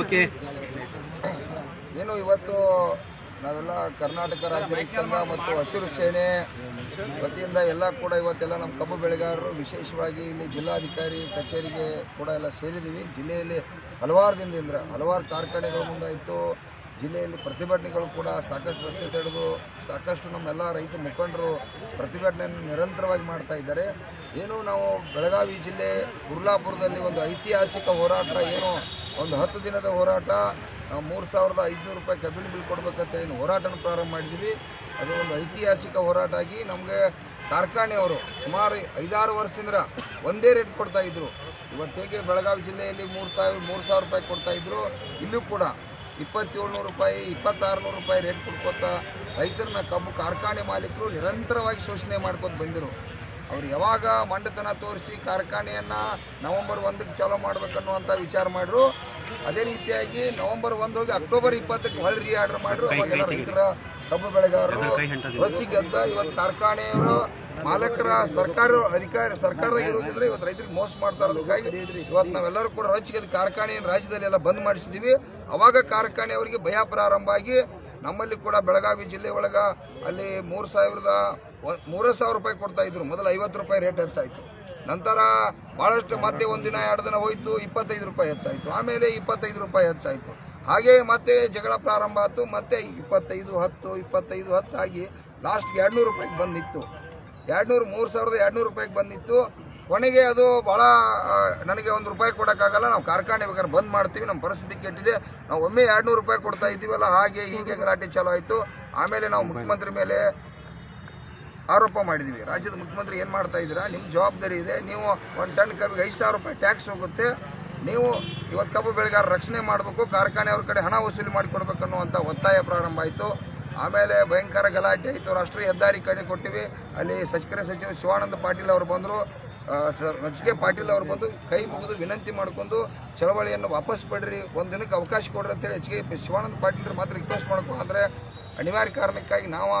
Okay ಏನು ಇವತ್ತು ನಾವೆಲ್ಲ ಕರ್ನಾಟಕ ರಾಜ್ಯ ಸಂಘ ಮತ್ತು ಹಸಿರು ಸೇನೆ ವತಿಯಿಂದ ಎಲ್ಲ ಕೂಡ ಇವತ್ತೆಲ್ಲ ನಮ್ಮ ಕಬ್ಬು ಬೆಳೆಗಾರರು, ವಿಶೇಷವಾಗಿ ಇಲ್ಲಿ ಜಿಲ್ಲಾಧಿಕಾರಿ ಕಚೇರಿಗೆ ಕೂಡ ಎಲ್ಲ ಸೇರಿದ್ದೀವಿ. ಜಿಲ್ಲೆಯಲ್ಲಿ ಹಲವಾರು ದಿನದಿಂದ ಹಲವಾರು ಕಾರ್ಖಾನೆಗಳು ಮುಂದಾಯಿತು. ಜಿಲ್ಲೆಯಲ್ಲಿ ಪ್ರತಿಭಟನೆಗಳು ಕೂಡ ಸಾಕಷ್ಟು ರಸ್ತೆ ತಡೆದು ಸಾಕಷ್ಟು ನಮ್ಮೆಲ್ಲ ರೈತ ಮುಖಂಡರು ಪ್ರತಿಭಟನೆಯನ್ನು ನಿರಂತರವಾಗಿ ಮಾಡ್ತಾ ಇದ್ದಾರೆ. ಏನು ನಾವು ಬೆಳಗಾವಿ ಜಿಲ್ಲೆ ಗುರ್ಲಾಪುರದಲ್ಲಿ ಒಂದು ಐತಿಹಾಸಿಕ ಹೋರಾಟ ಏನು ಒಂದು ಹತ್ತು ದಿನದ ಹೋರಾಟ, ನಾವು ಮೂರು ಸಾವಿರದ ಐದುನೂರು ರೂಪಾಯಿ ಕಬ್ಬಿಣ ಬಿಲ್ ಕೊಡಬೇಕಂತ ಏನು ಹೋರಾಟನ ಪ್ರಾರಂಭ ಮಾಡಿದ್ದೀವಿ ಅದು ಒಂದು ಐತಿಹಾಸಿಕ ಹೋರಾಟ ಆಗಿ ನಮಗೆ ಕಾರ್ಖಾನೆಯವರು ಸುಮಾರು ಐದಾರು ವರ್ಷದಿಂದ ಒಂದೇ ರೇಟ್ ಕೊಡ್ತಾ ಇದ್ರು. ಇವತ್ತು ಹೇಗೆ ಬೆಳಗಾವಿ ಜಿಲ್ಲೆಯಲ್ಲಿ ಮೂರು ಸಾವಿರ ಮೂರು ಸಾವಿರ ರೂಪಾಯಿ ಕೊಡ್ತಾ ಇದ್ರು, ಇಲ್ಲೂ ಕೂಡ ಇಪ್ಪತ್ತೇಳ್ನೂರು ರೂಪಾಯಿ ಇಪ್ಪತ್ತಾರು ನೂರು ರೂಪಾಯಿ ರೇಟ್ ಕೊಡ್ಕೊತಾ ರೈತರನ್ನ ಕಬ್ಬು ಕಾರ್ಖಾನೆ ಮಾಲೀಕರು ನಿರಂತರವಾಗಿ ಶೋಷಣೆ ಮಾಡ್ಕೊತ ಬಂದರು. ಅವ್ರು ಯಾವಾಗ ಮಂಡತನ ತೋರಿಸಿ ಕಾರ್ಖಾನೆಯನ್ನು ನವಂಬರ್ ಒಂದಕ್ಕೆ ಚಾಲೂ ಮಾಡ್ಬೇಕನ್ನುವಂಥ ವಿಚಾರ ಮಾಡಿದ್ರು ಅದೇ ರೀತಿಯಾಗಿ ನವಂಬರ್ ಒಂದು ಹೋಗಿ ಅಕ್ಟೋಬರ್ ಇಪ್ಪತ್ತಕ್ಕೆ ಹೊಳ್ಳಿ ರೀ ಆರ್ಡರ್ ಮಾಡಿದ್ರು ಅವಾಗೆಲ್ಲ ರೈತರ ಕಬ್ಬು ಬೆಳೆಗಾರರು ರೊಚ್ಚಿಗೆದ್ದ ಇವತ್ತು ಕಾರ್ಖಾನೆಯವರು ಮಾಲಕರ ಸರ್ಕಾರ ಅಧಿಕಾರಿ ಸರ್ಕಾರದಾಗ ಇರೋದಿದ್ರೆ ಇವತ್ತು ರೈತರಿಗೆ ಮೋಸ ಮಾಡ್ತಾರೆ ಅದಕ್ಕಾಗಿ ಇವತ್ತು ನಾವೆಲ್ಲರೂ ಕೂಡ ರೊಚ್ಚಿಗೆ ಕಾರ್ಖಾನೆಯನ್ನು ರಾಜ್ಯದಲ್ಲಿ ಎಲ್ಲ ಬಂದ್ ಮಾಡಿಸಿದ್ದೀವಿ ಅವಾಗ ಕಾರ್ಖಾನೆಯವರಿಗೆ ಭಯ ಪ್ರಾರಂಭ ಆಗಿ ನಮ್ಮಲ್ಲಿ ಕೂಡ ಬೆಳಗಾವಿ ಜಿಲ್ಲೆ ಒಳಗ ಅಲ್ಲಿ ಮೂರು ಸಾವಿರದ ಮೂರೇ ಸಾವಿರ ರೂಪಾಯಿ ಕೊಡ್ತಾ ಇದ್ರು. ಮೊದಲು ಐವತ್ತು ರೂಪಾಯಿ ರೇಟ್ ಹೆಚ್ಚಾಯಿತು. ನಂತರ ಭಾಳಷ್ಟು ಮತ್ತೆ ಒಂದಿನ ಎರಡು ದಿನ ಹೋಯಿತು, ಇಪ್ಪತ್ತೈದು ರೂಪಾಯಿ ಹೆಚ್ಚಾಯಿತು. ಆಮೇಲೆ ಇಪ್ಪತ್ತೈದು ರೂಪಾಯಿ ಹೆಚ್ಚಾಯಿತು. ಹಾಗೆ ಮತ್ತೆ ಜಗಳ ಪ್ರಾರಂಭ ಆಯಿತು. ಮತ್ತೆ ಇಪ್ಪತ್ತೈದು ಹತ್ತು ಇಪ್ಪತ್ತೈದು ಹತ್ತು ಆಗಿ ಲಾಸ್ಟ್ಗೆ ಎರಡುನೂರು ರೂಪಾಯಿಗೆ ಬಂದಿತ್ತು. ಎರಡುನೂರು, ಮೂರು ಸಾವಿರದ ಎರಡುನೂರು ರೂಪಾಯಿಗೆ ಬಂದಿತ್ತು. ಕೊನೆಗೆ ಅದು ಭಾಳ ನನಗೆ ಒಂದು ರೂಪಾಯಿ ಕೊಡೋಕ್ಕಾಗಲ್ಲ. ನಾವು ಕಾರ್ಖಾನೆ ಬೇಕಾದ್ರೆ ಬಂದ್ ಮಾಡ್ತೀವಿ. ನಮ್ಮ ಪರಿಸ್ಥಿತಿ ಕೆಟ್ಟಿದೆ. ನಾವು ಒಮ್ಮೆ ಎರಡುನೂರು ರೂಪಾಯಿ ಕೊಡ್ತಾ ಇದ್ದೀವಲ್ಲ, ಹಾಗೆ ಹೀಗೆ ಗಲಾಟೆ ಚಾಲೂ ಆಯಿತು. ಆಮೇಲೆ ನಾವು ಮುಖ್ಯಮಂತ್ರಿ ಮೇಲೆ ಆರೋಪ ಮಾಡಿದ್ದೀವಿ. ರಾಜ್ಯದ ಮುಖ್ಯಮಂತ್ರಿ ಏನು ಮಾಡ್ತಾ ಇದ್ದೀರಾ? ನಿಮ್ಮ ಜವಾಬ್ದಾರಿ ಇದೆ. ನೀವು ಒಂದು ಟನ್ ಕಬ್ಬಿಗೆ ಐದು ಸಾವಿರ ರೂಪಾಯಿ ಟ್ಯಾಕ್ಸ್ ಹೋಗುತ್ತೆ. ನೀವು ಇವತ್ತು ಕಬ್ಬು ಬೆಳೆಗಾರ ರಕ್ಷಣೆ ಮಾಡಬೇಕು. ಕಾರ್ಖಾನೆ ಅವ್ರ ಕಡೆ ಹಣ ವಸೂಲಿ ಮಾಡಿಕೊಡ್ಬೇಕು ಅನ್ನುವಂಥ ಒತ್ತಾಯ ಪ್ರಾರಂಭ ಆಯಿತು. ಆಮೇಲೆ ಭಯಂಕರ ಗಲಾಟೆ ಆಯಿತು. ರಾಷ್ಟ್ರೀಯ ಹೆದ್ದಾರಿ ಕಡೆ ಕೊಟ್ಟಿವಿ. ಅಲ್ಲಿ ಸಚಿವ ಸಚಿವ ಶಿವಾನಂದ ಪಾಟೀಲ್ ಅವರು ಬಂದರು. ರಚಿಕೆ ಪಾಟೀಲ್ ಅವರು ಬಂದು ಕೈ ಮುಗಿದು ವಿನಂತಿ ಮಾಡ್ಕೊಂಡು ಚಳವಳಿಯನ್ನು ವಾಪಸ್ ಪಡ್ರಿ ಒಂದು ದಿನಕ್ಕೆ ಅವಕಾಶ ಕೊಡ್ರಿ ಅಂತೇಳಿ ಎಚ್ ಕೆ ಶಿವಾನಂದ ಪಾಟೀಲ್ ಮಾತ್ರ ರಿಕ್ವೆಸ್ಟ್ ಮಾಡ್ಕೊ ಅಂದರೆ ಅನಿವಾರ್ಯ ಕಾರಣಕ್ಕಾಗಿ ನಾವು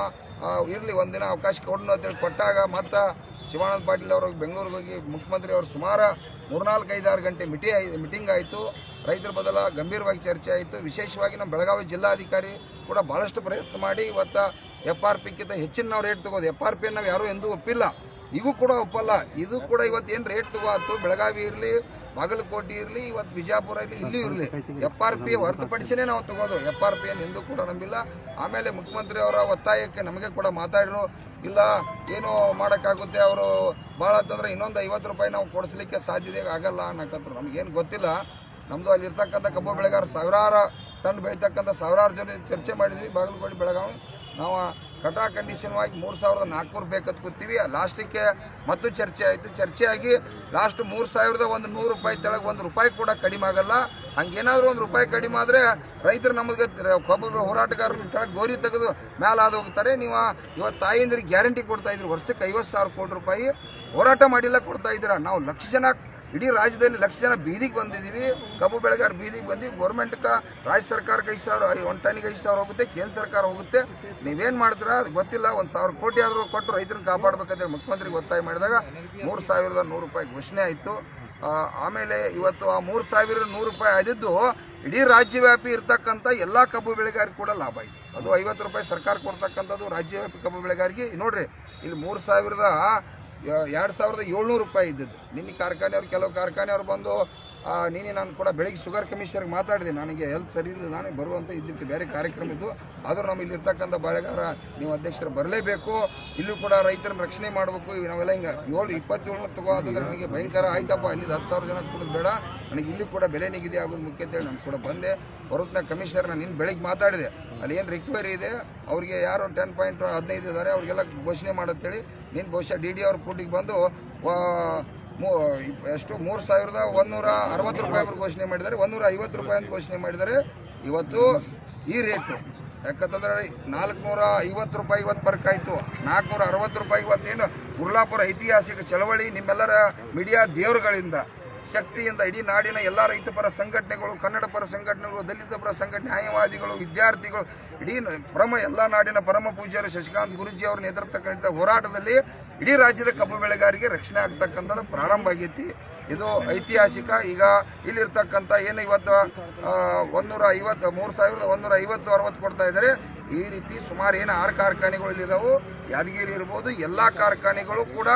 ಇರಲಿ ಒಂದಿನ ಅವಕಾಶ ಕೊಡೋಣ ಅಂತೇಳಿ ಕೊಟ್ಟಾಗ ಮತ್ತು ಶಿವಾನಂದ ಪಾಟೀಲ್ ಅವರು ಬೆಂಗಳೂರಿಗೆ ಹೋಗಿ ಮುಖ್ಯಮಂತ್ರಿ ಅವರು ಸುಮಾರು ಮೂರ್ನಾಲ್ಕು ಐದಾರು ಗಂಟೆ ಮಿಟಿ ಮೀಟಿಂಗ್ ಆಯಿತು. ರೈತರ ಬದಲ ಗಂಭೀರವಾಗಿ ಚರ್ಚೆ ಆಯಿತು. ವಿಶೇಷವಾಗಿ ನಮ್ಮ ಬೆಳಗಾವಿ ಜಿಲ್ಲಾಧಿಕಾರಿ ಕೂಡ ಭಾಳಷ್ಟು ಪ್ರಯತ್ನ ಮಾಡಿ ಇವತ್ತು ಎಫ್ ಆರ್ ಪಿಕ್ಕಿಂತ ಹೆಚ್ಚಿನ ನಾವು ರೇಟ್ ತಗೋದು. ಎಫ್ ಆರ್ ಪಿ ನಾವು ಯಾರೂ ಎಂದೂ ಒಪ್ಪಿಲ್ಲ. ಈಗೂ ಕೂಡ ಒಪ್ಪಲ್ಲ. ಇದು ಕೂಡ ಇವತ್ತು ಏನು ರೇಟ್ ಆಯ್ತು ಬೆಳಗಾವಿ ಇರಲಿ ಬಾಗಲಕೋಟೆ ಇರಲಿ ಇವತ್ತು ಬಿಜಾಪುರ ಇರಲಿ ಇಲ್ಲೂ ಇರಲಿ. ಎಫ್ ಆರ್ ಪಿ ಹೊರತುಪಡಿಸಿನೇ ನಾವು ತಗೋದು. ಎಫ್ ಆರ್ ಪಿ ಏನು ಎಂದೂ ಕೂಡ ನಂಬಿಲ್ಲ. ಆಮೇಲೆ ಮುಖ್ಯಮಂತ್ರಿ ಅವರ ಒತ್ತಾಯಕ್ಕೆ ನಮಗೆ ಕೂಡ ಮಾತಾಡಿರು ಇಲ್ಲ ಏನು ಮಾಡೋಕ್ಕಾಗುತ್ತೆ. ಅವರು ಭಾಳ ಅಂತಂದ್ರೆ ಇನ್ನೊಂದು ಐವತ್ತು ರೂಪಾಯಿ ನಾವು ಕೊಡಿಸ್ಲಿಕ್ಕೆ ಸಾಧ್ಯತೆ ಆಗಲ್ಲ ಅನ್ನಕತ್ರು. ನಮಗೇನು ಗೊತ್ತಿಲ್ಲ. ನಮ್ಮದು ಅಲ್ಲಿರ್ತಕ್ಕಂಥ ಕಬ್ಬು ಬೆಳೆಗಾರ ಸಾವಿರಾರು ಟನ್ ಬೆಳೀತಕ್ಕಂಥ ಸಾವಿರಾರು ಜನ ಚರ್ಚೆ ಮಾಡಿದ್ವಿ. ಬಾಗಲಕೋಟೆ ಬೆಳಗಾವಿ. ನಾವು ಕಟಾ ಕಂಡೀಷನ್ವಾಗಿ ಮೂರು ಸಾವಿರದ ನಾಲ್ಕುನೂರು ಬೇಕಂತ ಕೂತೀವಿ. ಲಾಸ್ಟಿಗೆ ಮತ್ತು ಚರ್ಚೆ ಆಯಿತು. ಚರ್ಚೆ ಆಗಿ ಲಾಸ್ಟ್ ಮೂರು ಸಾವಿರದ ಒಂದು ನೂರು ರೂಪಾಯಿ ತೆಳಗೆ ಒಂದು ರೂಪಾಯಿ ಕೂಡ ಕಡಿಮೆ ಆಗಲ್ಲ. ಹಂಗೇನಾದರೂ ಒಂದು ರೂಪಾಯಿ ಕಡಿಮೆ ಆದರೆ ರೈತರು ನಮಗೆ ಕಬ್ಬು ಹೋರಾಟಗಾರನ ಕೆಳಗೆ ಗೋರಿ ತೆಗೆದು ಮೇಲೆ ಆದ ಹೋಗ್ತಾರೆ. ನೀವು ಇವತ್ತು ತಾಯಿಂದ್ರಿಗೆ ಗ್ಯಾರಂಟಿ ಕೊಡ್ತಾ ಇದ್ರಿ. ವರ್ಷಕ್ಕೆ ಐವತ್ತು ಸಾವಿರ ಕೋಟಿ ರೂಪಾಯಿ ಹೋರಾಟ ಮಾಡಿಲ್ಲ ಕೊಡ್ತಾ ಇದ್ದೀರಾ. ನಾವು ಲಕ್ಷ ಜನ ಇಡೀ ರಾಜ್ಯದಲ್ಲಿ ಲಕ್ಷ ಜನ ಬೀದಿಗೆ ಬಂದಿದ್ದೀವಿ. ಕಬ್ಬು ಬೆಳೆಗಾರ ಬೀದಿಗೆ ಬಂದಿವಿ ಗೌರ್ಮೆಂಟ್ಗೆ ರಾಜ್ಯ ಸರ್ಕಾರಕ್ಕೆ ಐದು ಸಾವಿರ ಒಂದು ಟನ್ನಿಗೆ ಐದು ಸಾವಿರ ಹೋಗುತ್ತೆ, ಕೇಂದ್ರ ಸರ್ಕಾರ ಹೋಗುತ್ತೆ. ನೀವೇನು ಮಾಡ್ತೀರಾ ಅದು ಗೊತ್ತಿಲ್ಲ. ಒಂದು ಸಾವಿರ ಕೋಟಿ ಆದರೂ ಕೊಟ್ಟು ರೈತರನ್ನ ಕಾಪಾಡಬೇಕಂತೇಳಿ ಮುಖ್ಯಮಂತ್ರಿಗೆ ಒತ್ತಾಯ ಮಾಡಿದಾಗ ಮೂರು ಸಾವಿರದ ನೂರು ರೂಪಾಯಿ ಘೋಷಣೆ ಆಯಿತು. ಆಮೇಲೆ ಇವತ್ತು ಆ ಮೂರು ಸಾವಿರ ನೂರು ರೂಪಾಯಿ ಆದಿದ್ದು ಇಡೀ ರಾಜ್ಯವ್ಯಾಪಿ ಇರ್ತಕ್ಕಂಥ ಎಲ್ಲ ಕಬ್ಬು ಬೆಳೆಗಾರಿಗೆ ಕೂಡ ಲಾಭ ಆಯಿತು. ಅದು ಐವತ್ತು ರೂಪಾಯಿ ಸರ್ಕಾರ ಕೊಡ್ತಕ್ಕಂಥದ್ದು ರಾಜ್ಯವ್ಯಾಪಿ ಕಬ್ಬು ಬೆಳೆಗಾರಿಗೆ ನೋಡ್ರಿ, ಇಲ್ಲಿ ಮೂರು ಸಾವಿರದ ಎರಡು ಸಾವಿರದ ಏಳ್ನೂರು ರೂಪಾಯಿ ಇದ್ದದ್ದು. ನಿನ್ನೆ ಕಾರ್ಖಾನೆಯವ್ರು ಕೆಲವು ಕಾರ್ಖಾನೆಯವ್ರು ಬಂದು ನೀನೆ ನಾನು ಕೂಡ ಬೆಳಿಗ್ಗೆ ಶುಗರ್ ಕಮಿಷನರ್ಗೆ ಮಾತಾಡಿದೆ. ನನಗೆ ಹೆಲ್ತ್ ಸರಿ ಇಲ್ಲ, ನಾನೇ ಬರುವಂಥ ಇದ್ದಿತ್ತು ಬೇರೆ ಕಾರ್ಯಕ್ರಮ ಇದ್ದು, ಆದರೂ ನಮ್ಮ ಇಲ್ಲಿರ್ತಕ್ಕಂಥ ಬಾಳೆಗಾರ ನೀವು ಅಧ್ಯಕ್ಷರು ಬರಲೇಬೇಕು. ಇಲ್ಲೂ ಕೂಡ ರೈತರನ್ನ ರಕ್ಷಣೆ ಮಾಡಬೇಕು. ನಾವೆಲ್ಲ ಹಿಂಗೆ ಏಳು ಇಪ್ಪತ್ತೇಳು ತಗೋ, ಆದ್ರೆ ನನಗೆ ಭಯಂಕರ ಆಯ್ತಪ್ಪ ಅಲ್ಲಿ ಹತ್ತು ಸಾವಿರ ಜನ ಕೊಡೋದು ಬೇಡ. ನನಗೆ ಇಲ್ಲಿ ಕೂಡ ಬೆಲೆ ನಿಗದಿ ಆಗೋದು ಮುಖ್ಯ ಅಂತೇಳಿ ನಾನು ಕೂಡ ಬಂದೆ. ಹೊರತ್ನ ಕಮಿಷನರ್ನ ನಿನ್ನ ಬೆಳಿಗ್ಗೆ ಮಾತಾಡಿದೆ. ಅಲ್ಲಿ ಏನು ರಿಕ್ವೈರಿ ಇದೆ? ಅವರಿಗೆ ಯಾರು ಟೆನ್ ಪಾಯಿಂಟ್ ಹದಿನೈದು ಇದ್ದಾರೆ ಅವ್ರಿಗೆಲ್ಲ ಘೋಷಣೆ ಮಾಡತ್ತೇಳಿ. ನೀನು ಬಹುಶಃ ಡಿ ಡಿ ಅವ್ರ ಕೂಟಿಗೆ ಬಂದು ಎಷ್ಟು? ಮೂರು ಸಾವಿರದ ಒಂದೂರ ಅರವತ್ತು ರೂಪಾಯಿವರೆಗೆ ಘೋಷಣೆ ಮಾಡಿದ್ದಾರೆ. ಒಂದೂರ ಐವತ್ತು ರೂಪಾಯಿ ಅಂತ ಘೋಷಣೆ ಮಾಡಿದ್ದಾರೆ. ಇವತ್ತು ಈ ರೇಟು. ಯಾಕಂತಂದ್ರೆ ನಾಲ್ಕುನೂರ ಐವತ್ತು ರೂಪಾಯಿ ಇವತ್ತು ಬರ್ಕಾಯಿತು. ನಾಲ್ಕುನೂರ ಅರವತ್ತು ರೂಪಾಯಿ ಇವತ್ತೇನು ಉರ್ಲಾಪುರ ಐತಿಹಾಸಿಕ ಚಳವಳಿ ನಿಮ್ಮೆಲ್ಲರ ಮೀಡಿಯಾ ದೇವರುಗಳಿಂದ. ಶಕ್ತಿಯಿಂದ ಇಡೀ ನಾಡಿನ ಎಲ್ಲ ರೈತ ಪರ ಸಂಘಟನೆಗಳು, ಕನ್ನಡ ಪರ ಸಂಘಟನೆಗಳು, ದಲಿತ ಪರ ಸಂಘಟನೆ, ನ್ಯಾಯವಾದಿಗಳು, ವಿದ್ಯಾರ್ಥಿಗಳು, ಇಡೀ ಪರಮ ಎಲ್ಲ ನಾಡಿನ ಪರಮ ಪೂಜ್ಯರು ಶಶಿಕಾಂತ್ ಗುರುಜಿ ಅವರ ನೇತೃತ್ವ ಹೋರಾಟದಲ್ಲಿ ಇಡೀ ರಾಜ್ಯದ ಕಬ್ಬು ಬೆಳೆಗಾರರಿಗೆ ರಕ್ಷಣೆ ಆಗ್ತಕ್ಕಂಥದ್ದು ಪ್ರಾರಂಭ ಆಗೈತಿ. ಇದು ಐತಿಹಾಸಿಕ. ಈಗ ಇಲ್ಲಿರ್ತಕ್ಕಂಥ ಏನು ಇವತ್ತು ಒಂದು ಒಂದೂರ ಐವತ್ತು, ಮೂರು ಸಾವಿರದ ಒಂದೂರ ಐವತ್ತು, ಅರವತ್ತು ಕೊಡ್ತಾ ಇದ್ದಾರೆ. ಈ ರೀತಿ ಸುಮಾರು ಏನು ಆರು ಕಾರ್ಖಾನೆಗಳು ಇಲ್ಲಿದ್ದಾವೆ ಯಾದಗಿರಿ ಇರ್ಬೋದು, ಎಲ್ಲ ಕಾರ್ಖಾನೆಗಳು ಕೂಡ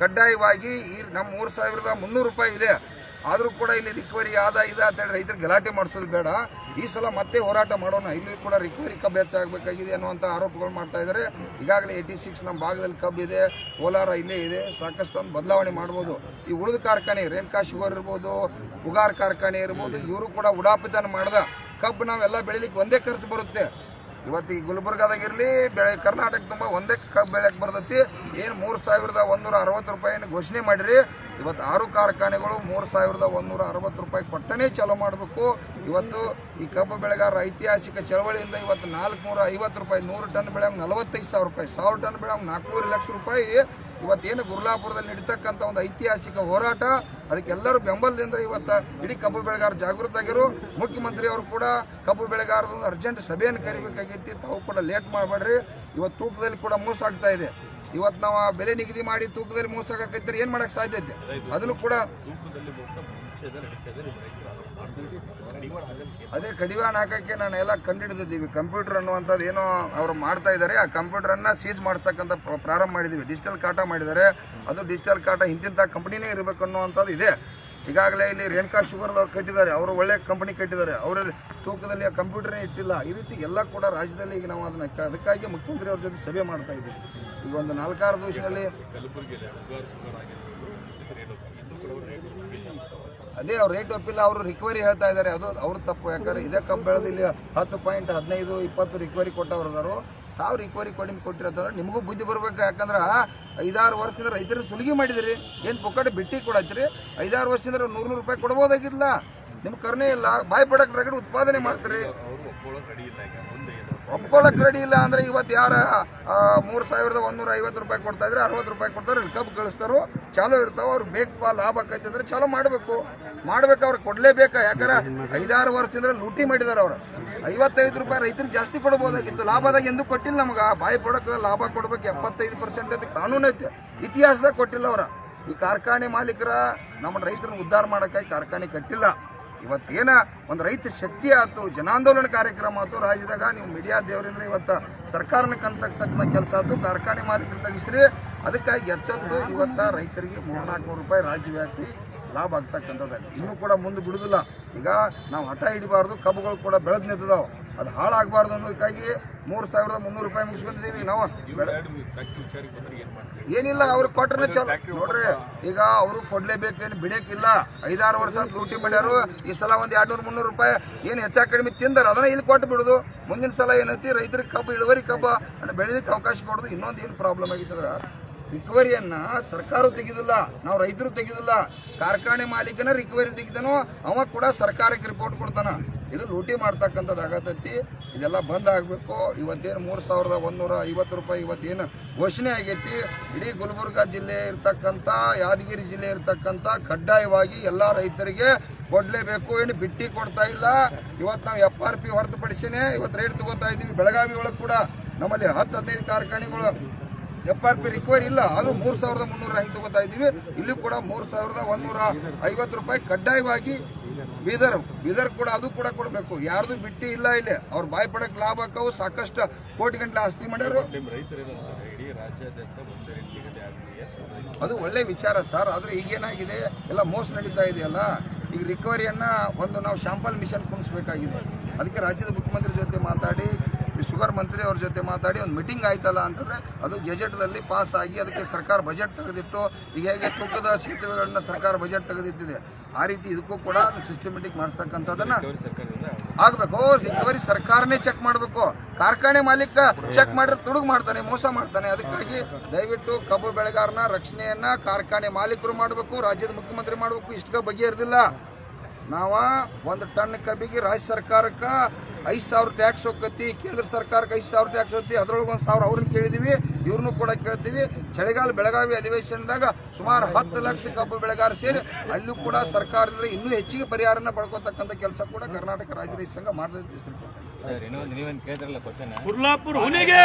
ಕಡ್ಡಾಯವಾಗಿ ಈ ನಮ್ಮ ಮೂರು ಸಾವಿರದ ಮುನ್ನೂರು ರೂಪಾಯಿ ಇದೆ. ಆದರೂ ಕೂಡ ಇಲ್ಲಿ ರಿಕವರಿ ಆದ ಇದೆ ಅಂತ ಹೇಳಿ ರೈತರು ಗಲಾಟೆ ಮಾಡಿಸೋದು ಬೇಡ. ಈ ಸಲ ಮತ್ತೆ ಹೋರಾಟ ಮಾಡೋಣ. ಇಲ್ಲಿ ಕೂಡ ರಿಕವರಿ ಕಬ್ಬು ಹೆಚ್ಚಾಗಬೇಕಾಗಿದೆ ಅನ್ನುವಂಥ ಆರೋಪಗಳು ಮಾಡ್ತಾ ಇದ್ದಾರೆ ಈಗಾಗಲೇ ಏಯ್ಟಿ ಸಿಕ್ಸ್ ನಮ್ಮ ಭಾಗದಲ್ಲಿ ಕಬ್ಬು ಇದೆ, ಕೋಲಾರ ಇಲ್ಲೇ ಇದೆ. ಸಾಕಷ್ಟು ಒಂದು ಬದಲಾವಣೆ ಮಾಡ್ಬೋದು. ಈ ಉಳಿದ ಕಾರ್ಖಾನೆ, ರೇಣುಕಾ ಶುಗರ್ ಇರ್ಬೋದು, ಉಗಾರ್ ಕಾರ್ಖಾನೆ ಇರ್ಬೋದು, ಇವರು ಕೂಡ ಉಡಾಪಿತನ ಮಾಡ್ದ. ಕಬ್ಬು ನಾವೆಲ್ಲ ಬೆಳಿಲಿಕ್ಕೆ ಒಂದೇ ಖರ್ಚು ಬರುತ್ತೆ. ಇವತ್ತು ಈ ಗುಲ್ಬರ್ಗಾದಾಗಿರಲಿ ಬೆಳೆ ಕರ್ನಾಟಕ ತುಂಬ ಒಂದೇ ಕಬ್ಬು ಬೆಳೆಯಕ್ಕೆ ಬರ್ತೈತಿ. ಏನು ಮೂರು ಸಾವಿರದ ಒಂದೂರ ಅರವತ್ತು ರೂಪಾಯಿನ ಘೋಷಣೆ ಮಾಡಿರಿ. ಇವತ್ತು ಆರು ಕಾರ್ಖಾನೆಗಳು ಮೂರು ಸಾವಿರದ ಒಂದೂರ ಅರವತ್ತು ರೂಪಾಯಿ ಕೊಟ್ಟನೇ ಚಾಲೂ ಮಾಡಬೇಕು. ಇವತ್ತು ಈ ಕಬ್ಬು ಬೆಳೆಗಾರರ ಐತಿಹಾಸಿಕ ಚಳವಳಿಯಿಂದ ಇವತ್ತು ನಾಲ್ಕು ನೂರ ಐವತ್ತು ರೂಪಾಯಿ ನೂರು ಟನ್ ಬೆಳೆ ನಲವತ್ತೈದು ಸಾವಿರ ರೂಪಾಯಿ, ಸಾವಿರ ಟನ್ ಬೆಳೆ ನಾಲ್ಕೂವರೆ ಲಕ್ಷ ರೂಪಾಯಿ ಇವತ್ತೇನು ಗುರ್ಲಾಪುರದಲ್ಲಿ ನಡೀತಕ್ಕಂಥ ಒಂದು ಐತಿಹಾಸಿಕ ಹೋರಾಟ ಅದಕ್ಕೆಲ್ಲರೂ ಬೆಂಬಲದಿಂದ ಇವತ್ತು ಇಡೀ ಕಬ್ಬು ಬೆಳೆಗಾರ ಜಾಗೃತ ಆಗಿರು ಮುಖ್ಯಮಂತ್ರಿಯವರು ಕೂಡ ಕಬ್ಬು ಬೆಳೆಗಾರದೊಂದು ಅರ್ಜೆಂಟ್ ಸಭೆಯನ್ನು ಕರಿಬೇಕಾಗಿತ್ತು. ತಾವು ಕೂಡ ಲೇಟ್ ಮಾಡಬೇಡ್ರಿ. ಇವತ್ತು ತೂಕದಲ್ಲಿ ಕೂಡ ಮೋಸ ಆಗ್ತಾ ಇದೆ. ಇವತ್ತು ನಾವು ಆ ಬೆಲೆ ನಿಗದಿ ಮಾಡಿ ತೂಕದಲ್ಲಿ ಮೋಸ ಆಗಕೈತಾರೆ ಏನು ಮಾಡಕ್ಕೆ ಸಾಧ್ಯತೆ ಅದನ್ನು ಕೂಡ ಅದೇ ಕಡಿವಾಣ ಹಾಕಕ್ಕೆ ನಾನು ಎಲ್ಲ ಕಂಡುಹಿಡಿದಿದ್ದೀವಿ ಕಂಪ್ಯೂಟರ್ ಅನ್ನುವಂಥದ್ದು ಏನೋ ಅವರು ಮಾಡ್ತಾ ಇದ್ದಾರೆ. ಆ ಕಂಪ್ಯೂಟರನ್ನು ಸೀಸ್ ಮಾಡಿಸ್ತಕ್ಕಂಥ ಪ್ರ- ಪ್ರಾರಂಭ ಮಾಡಿದ್ದೀವಿ ಡಿಜಿಟಲ್ ಕಾಟ ಮಾಡಿದ್ದಾರೆ. ಅದು ಡಿಜಿಟಲ್ ಕಾಟ ಇಂತಿಂಥ ಕಂಪನಿನೇ ಇರಬೇಕು ಅನ್ನುವಂಥದ್ದು ಇದೆ. ಈಗಾಗಲೇ ಇಲ್ಲಿ ರೇಣುಕಾ ಶುಗರ್ದವ್ರು ಕಟ್ಟಿದ್ದಾರೆ. ಅವರು ಒಳ್ಳೆ ಕಂಪನಿ ಕಟ್ಟಿದ್ದಾರೆ. ಅವರ ತೂಕದಲ್ಲಿ ಆ ಕಂಪ್ಯೂಟರ್ನೇ ಇಟ್ಟಿಲ್ಲ. ಈ ರೀತಿ ಎಲ್ಲ ಕೂಡ ರಾಜ್ಯದಲ್ಲಿ ಈಗ ನಾವು ಅದನ್ನ ಅದಕ್ಕಾಗಿ ಮುಖ್ಯಮಂತ್ರಿ ಅವ್ರ ಜೊತೆ ಸಭೆ ಮಾಡ್ತಾ ಇದ್ದೀವಿ. ಈಗ ಒಂದು ನಾಲ್ಕಾರು ದಿವಸದಲ್ಲಿ ಅದೇ ಅವ್ರು ರೇಟ್ ಒಪ್ಪಿಲ್ಲ, ಅವರು ರಿಕ್ವರಿ ಹೇಳ್ತಾ ಇದ್ದಾರೆ. ಅದು ಅವ್ರ ತಪ್ಪು. ಯಾಕಂದ್ರೆ ಇದೇ ಕಬ್ಬು ಬೆಳೆದು ಇಲ್ಲಿ ಹತ್ತು ಪಾಯಿಂಟ್ ಹದಿನೈದು, ಇಪ್ಪತ್ತು ರಿಕವರಿ ಕೊಟ್ಟವ್ರದಾರು ತಾವು ರಿಕ್ವರಿ ಕೊಡಿ ಕೊಟ್ಟಿರತ್ತಂದ್ರೆ ನಿಮಗೂ ಬುದ್ಧಿ ಬರ್ಬೇಕು. ಯಾಕಂದ್ರೆ ಐದಾರು ವರ್ಷದಿಂದ ರೈತರು ಸುಲಿಗೆ ಮಾಡಿದಿರಿ. ಏನು ಪೊಕ್ಕಡೆ ಬಿಟ್ಟಿ ಕೊಡತ್ತೀರಿ ಐದಾರು ವರ್ಷದಿಂದ ನೂರು ನೂರು ರೂಪಾಯಿ ಕೊಡ್ಬೋದಾಗಿಲ್ಲ. ನಿಮ್ಮ ಕರ್ನೇ ಇಲ್ಲ. ಬಾಯ್ ಪ್ರಾಡಕ್ಟ್ ರಗಡೆ ಉತ್ಪಾದನೆ ಮಾಡ್ತೀರಿ. ಒಪ್ಕೊಳ್ಳಕ್ ರೆಡಿ ಇಲ್ಲ ಅಂದ್ರೆ ಇವತ್ತು ಯಾರ ಮೂರು ಸಾವಿರದ ಒಂದೂರ ಐವತ್ತು ರೂಪಾಯಿ ಕೊಡ್ತಾ ಇದ್ರೆ ಅರವತ್ತು ರೂಪಾಯಿ ಕೊಡ್ತಾರೆ ಕಬ್ಬು ಕಳಿಸ್ತಾರೋ, ಚಾಲೋ ಇರ್ತಾವ, ಅವ್ರು ಬೇಕು ಲಾಭ ಆಕೈತೆ ಅಂದ್ರೆ ಚಾಲೋ ಮಾಡಬೇಕು. ಮಾಡ್ಬೇಕು ಅವ್ರು ಕೊಡ್ಲೇಬೇಕ? ಯಾಕಂದ್ರೆ ಐದಾರು ವರ್ಷದಿಂದ ಲೂಟಿ ಮಾಡಿದಾರೆ ಅವ್ರು. ಐವತ್ತೈದು ರೂಪಾಯಿ ರೈತರಿಗೆ ಜಾಸ್ತಿ ಕೊಡ್ಬೋದಾಗಿತ್ತು ಲಾಭದಾಗ ಎಂದೂ ಕೊಟ್ಟಿಲ್ಲ ನಮ್ಗೆ. ಬಾಯಿ ಪ್ರಾಡಕ್ಟ್ ಲಾಭ ಕೊಡ್ಬೇಕು, ಎಪ್ಪತ್ತೈದು ಪರ್ಸೆಂಟ್ ಅಂತ ಕಾನೂನು ಐತೆ. ಇತಿಹಾಸದಾಗ ಕೊಟ್ಟಿಲ್ಲ ಅವ್ರ. ಈ ಕಾರ್ಖಾನೆ ಮಾಲೀಕರ ನಮ್ಮ ರೈತರನ್ನ ಉದ್ಧಾರ ಮಾಡೋಕ್ಕಾಗಿ ಕಾರ್ಖಾನೆ ಕಟ್ಟಿಲ್ಲ. ಇವತ್ತೇನ ಒಂದು ರೈತ ಶಕ್ತಿ ಆಯ್ತು ಜನಾಂದೋಲನ ಕಾರ್ಯಕ್ರಮ ಆಯ್ತು ರಾಜ್ಯದಾಗ ನೀವು ಮೀಡಿಯಾ ದೇವರಿಂದ ಇವತ್ತು ಸರ್ಕಾರನ ಕಣ್ತಕ್ಕಂಥ ಕೆಲಸ ಆಯ್ತು ಕಾರ್ಖಾನೆ ಮಾಲೀಕರು ಅದಕ್ಕಾಗಿ ಎಚ್ಚೆತ್ತು ಇವತ್ತ ರೈತರಿಗೆ ಮೂರ್ನಾಲ್ಕು ರೂಪಾಯಿ ರಾಜ್ಯ ರಾಜ್ಯವ್ಯಾಪಿ ಲಾಭ ಆಗ್ತಕ್ಕಂಥದ್ದು ಇನ್ನೂ ಕೂಡ ಮುಂದೆ ಬಿಡುದಿಲ್ಲ. ಈಗ ನಾವು ಹಠ ಹಿಡಿಬಾರ್ದು, ಕಬ್ಬುಗಳು ಕೂಡ ಬೆಳೆದು ನಿಂತಿದಾವೆ. ಅದು ಹಾಳಾಗಬಾರ್ದು ಅನ್ನೋದಕ್ಕಾಗಿ ಮೂರು ಸಾವಿರದ ಮುನ್ನೂರು ರೂಪಾಯಿ ಮುಗಿಸ್ಕೊಂಡಿದ್ದೀವಿ ನಾವು. ಏನಿಲ್ಲ ಅವ್ರಿಗೆ ಕೊಟ್ರೆ ಚಲೋ. ನೋಡ್ರಿ ಈಗ ಅವರು ಕೊಡ್ಲೇಬೇಕೇನು ಬಿಡಕ್ಕಿಲ್ಲ ಐದಾರು ವರ್ಷ ಡ್ಯೂಟಿ ಮಾಡ್ಯಾರು. ಈ ಸಲ ಒಂದು ಎರಡ್ನೂರು ಮುನ್ನೂರು ರೂಪಾಯಿ ಏನು ಹೆಚ್ಚಾ ಕಡಿಮೆ ತಿಂದಾರ ಅದನ್ನ ಇಲ್ಲಿ ಕೊಟ್ಟು ಬಿಡುದು. ಮುಂದಿನ ಸಲ ಏನೈತಿ ರೈತರಿಗೆ ಕಬ್ಬು ಇಳುವರಿ ಕಬ್ಬು ಅಂದ್ರೆ ಬೆಳಿಲಿಕ್ಕೆ ಅವಕಾಶ ಕೊಡುದು. ಇನ್ನೊಂದು ಏನು ಪ್ರಾಬ್ಲಮ್ ಆಗಿತ್ತಂದ್ರೆ ರಿಕವರಿಯನ್ನ ಸರ್ಕಾರವು ತೆಗೆದಿಲ್ಲ ನಾವು ರೈತರು ತೆಗೆದಿಲ್ಲ. ಕಾರ್ಖಾನೆ ಮಾಲೀಕನ ರಿಕವರಿ ತೆಗಿತಾನೋ ಅವ ಕೂಡ ಸರ್ಕಾರಕ್ಕೆ ರಿಪೋರ್ಟ್ ಕೊಡ್ತಾನ. ಇದು ಲೂಟಿ ಮಾಡ್ತಕ್ಕಂಥದ್ದು ಆಗತೈತಿ. ಇದೆಲ್ಲ ಬಂದ್ ಆಗಬೇಕು. ಇವತ್ತೇನು ಮೂರು ಸಾವಿರದ ಒಂದೂರ ಐವತ್ತು ರೂಪಾಯಿ ಇವತ್ತೇನು ಘೋಷಣೆ ಆಗೈತಿ. ಇಡೀ ಗುಲ್ಬರ್ಗ ಜಿಲ್ಲೆ ಇರ್ತಕ್ಕಂಥ, ಯಾದಗಿರಿ ಜಿಲ್ಲೆ ಇರ್ತಕ್ಕಂಥ ಕಡ್ಡಾಯವಾಗಿ ಎಲ್ಲ ರೈತರಿಗೆ ಕೊಡಲೇಬೇಕು. ಏನು ಬಿಟ್ಟಿ ಕೊಡ್ತಾ ಇಲ್ಲ. ಇವತ್ತು ನಾವು ಎಫ್ ಆರ್ ಪಿ ಹೊರತುಪಡಿಸಿನೇ ಇವತ್ತು ರೇಟ್ ತಗೋತಾ ಇದ್ದೀವಿ. ಬೆಳಗಾವಿ ಒಳಗೆ ಕೂಡ ನಮ್ಮಲ್ಲಿ ಹತ್ತು ಹದಿನೈದು ಕಾರ್ಖಾನೆಗಳು ಎಫ್ ಆರ್ ಪಿ ರಿಕವರಿ ಇಲ್ಲ. ಆದರೂ ಮೂರು ಸಾವಿರದ ಮುನ್ನೂರ ಹೆಂಗೆ ತಗೋತಾ ಇದ್ದೀವಿ. ಇಲ್ಲಿ ಕೂಡ ಮೂರು ಸಾವಿರದ ಒಂದೂರ ಐವತ್ತು ರೂಪಾಯಿ ಕಡ್ಡಾಯವಾಗಿ ಬೀದರ್ ಬೀದರ್ ಕೂಡ ಅದು ಕೂಡ ಕೊಡಬೇಕು. ಯಾರ್ದು ಬಿಟ್ಟಿ ಇಲ್ಲ ಇಲ್ಲಿ. ಅವ್ರ ಬಾಯ್ ಪಡಕ್ ಲಾಭ ಆಕವು ಸಾಕಷ್ಟು ಕೋಟಿ ಗಂಟೆ ಆಸ್ತಿ ಮಾಡ್ಯಾರು. ಅದು ಒಳ್ಳೆ ವಿಚಾರ ಸರ್. ಆದ್ರೆ ಈಗೇನಾಗಿದೆ ಎಲ್ಲ ಮೋಸ ನಡೀತಾ ಇದೆಯಲ್ಲ? ಈಗ ರಿಕವರಿಯನ್ನ ಒಂದು ನಾವು ಶಾಂಪಲ್ ಮಿಷನ್ ಕುಣಿಸ್ಬೇಕಾಗಿದೆ ಅದಕ್ಕೆ ರಾಜ್ಯದ ಮುಖ್ಯಮಂತ್ರಿ ಜೊತೆ ಮಾತಾಡಿ, ಶುಗರ್ ಮಂತ್ರಿ ಅವ್ರ ಜೊತೆ ಮಾತಾಡಿ, ಒಂದು ಮೀಟಿಂಗ್ ಆಯ್ತಲ್ಲ ಅಂತಂದ್ರೆ ಅದು ಗೆಜೆಟ್ದಲ್ಲಿ ಪಾಸ್ ಆಗಿ ಅದಕ್ಕೆ ಸರ್ಕಾರ ಬಜೆಟ್ ತೆಗೆದಿಟ್ಟು, ಈಗ ಹೇಗೆ ತೂಕದ ಸೇತುವೆಗಳನ್ನ ಸರ್ಕಾರ ಬಜೆಟ್ ತೆಗೆದಿಟ್ಟಿದೆ. ಆ ರೀತಿ ಇದಕ್ಕೂ ಕೂಡ ಸಿಸ್ಟಮೆಟಿಕ್ ಮಾಡಿಸ್ತಕ್ಕಂಥದ್ದನ್ನ ಆಗ್ಬೇಕು. ರಿಕವರಿ ಸರ್ಕಾರನೇ ಚೆಕ್ ಮಾಡಬೇಕು. ಕಾರ್ಖಾನೆ ಮಾಲೀಕ ಚೆಕ್ ಮಾಡಿದ್ರೆ ತುಡುಗು ಮಾಡ್ತಾನೆ ಮೋಸ ಮಾಡ್ತಾನೆ. ಅದಕ್ಕಾಗಿ ದಯವಿಟ್ಟು ಕಬ್ಬು ಬೆಳೆಗಾರನ ರಕ್ಷಣೆಯನ್ನ ಕಾರ್ಖಾನೆ ಮಾಲೀಕರು ಮಾಡಬೇಕು ರಾಜ್ಯದ ಮುಖ್ಯಮಂತ್ರಿ ಮಾಡಬೇಕು. ಇಷ್ಟಕ್ಕೆ ಬಗೆಹರಿದಿಲ್ಲ ನಾವ ಒಂದು ಟನ್ ಕಬ್ಬಿಗೆ ರಾಜ್ಯ ಸರ್ಕಾರಕ್ಕೆ ಐದು ಸಾವಿರ ಟ್ಯಾಕ್ಸ್ ಹೋಗತಿ ಕೇಂದ್ರ ಸರ್ಕಾರಕ್ಕೆ ಐದು ಸಾವಿರ ಟ್ಯಾಕ್ಸ್ ಹೋಗ್ತಿ ಅದ್ರೊಳಗೆ ಒಂದು ಸಾವಿರ ಅವ್ರನ್ನ ಕೇಳಿದೀವಿ ಇವ್ರನ್ನೂ ಕೂಡ ಕೇಳ್ತೀವಿ. ಚಳಿಗಾಲ ಬೆಳಗಾವಿ ಅಧಿವೇಶನದಾಗ ಸುಮಾರು ಹತ್ತು ಲಕ್ಷ ಕಬ್ಬು ಬೆಳೆಗಾರ ಸೇರಿ ಅಲ್ಲೂ ಕೂಡ ಸರ್ಕಾರದಿಂದ ಇನ್ನೂ ಹೆಚ್ಚಿಗೆ ಪರಿಹಾರನ ಪಡ್ಕೋತಕ್ಕಂಥ ಕೆಲಸ ಕೂಡ ಕರ್ನಾಟಕ ರಾಜ್ಯ ರೈತ ಸಂಘ ಮಾಡಿದ್ರೆ ಸರ್ ಇನ್ನೊಂದು ನೀವೇನು ಕೇಳಿದ್ರಲ್ಲ ಕ್ವಶನ್ ಕುರ್ಲಾಪುರ್ ಹುಲಿಗೆ!